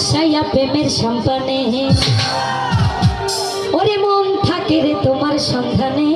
ভাসাইয়া প্রেমের সম্পানে ওরে মন থাকে রে তোমার সন্ধানে।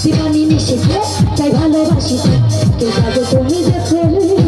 জীবনী নিশিতে চাই ভালোবাসিতে কে যাবে তুমি দেখো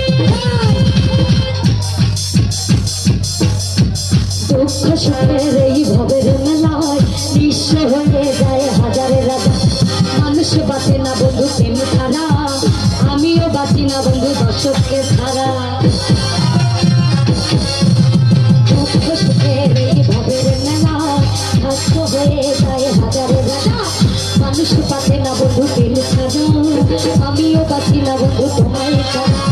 পাচ্ছি না বন্ধু দর্শককে ছাড়া মানুষ আমিও পাচ্ছি না বন্ধু তোমায় ছাড়া।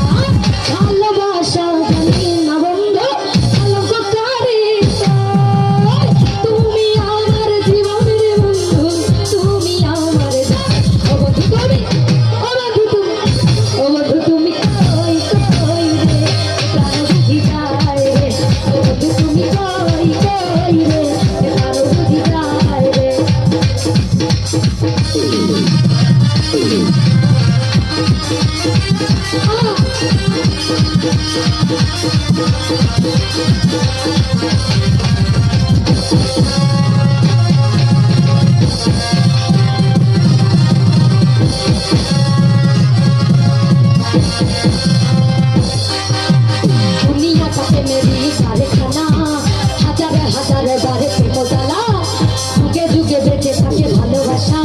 যুগে যুগে বেঁচে থাকে ভালোবাসা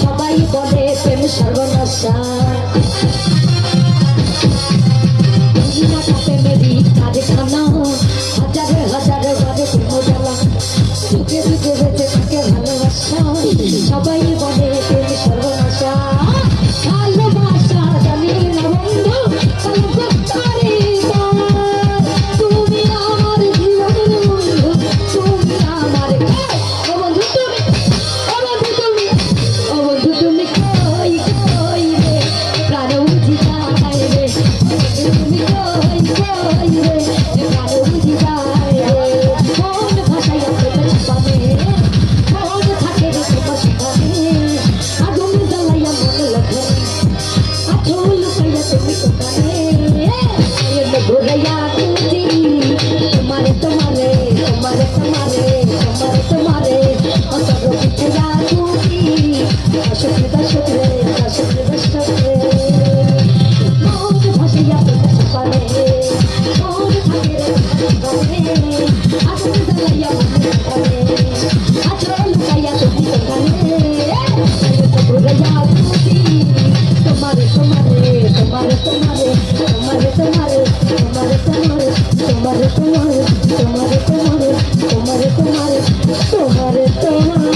সবাই বলে প্রেম সর্বনাশা। যদি কাজে সামলাও ভাসিয়া প্রকাশ পারে মন থাকে রে পারে আগুন জ্বালাইয়া মন লাগে আঠল পাইয়া তুমি কোথায় ঘুরাইয়া খুঁজি তোমারে তোমারে তোমারে তোমারে তোমারে তোমারে তোমারে তোমারে তোমারে তোমারে তোমারে তোমারে তোমারে তোমারে তোমারে থ্যাংক ইউ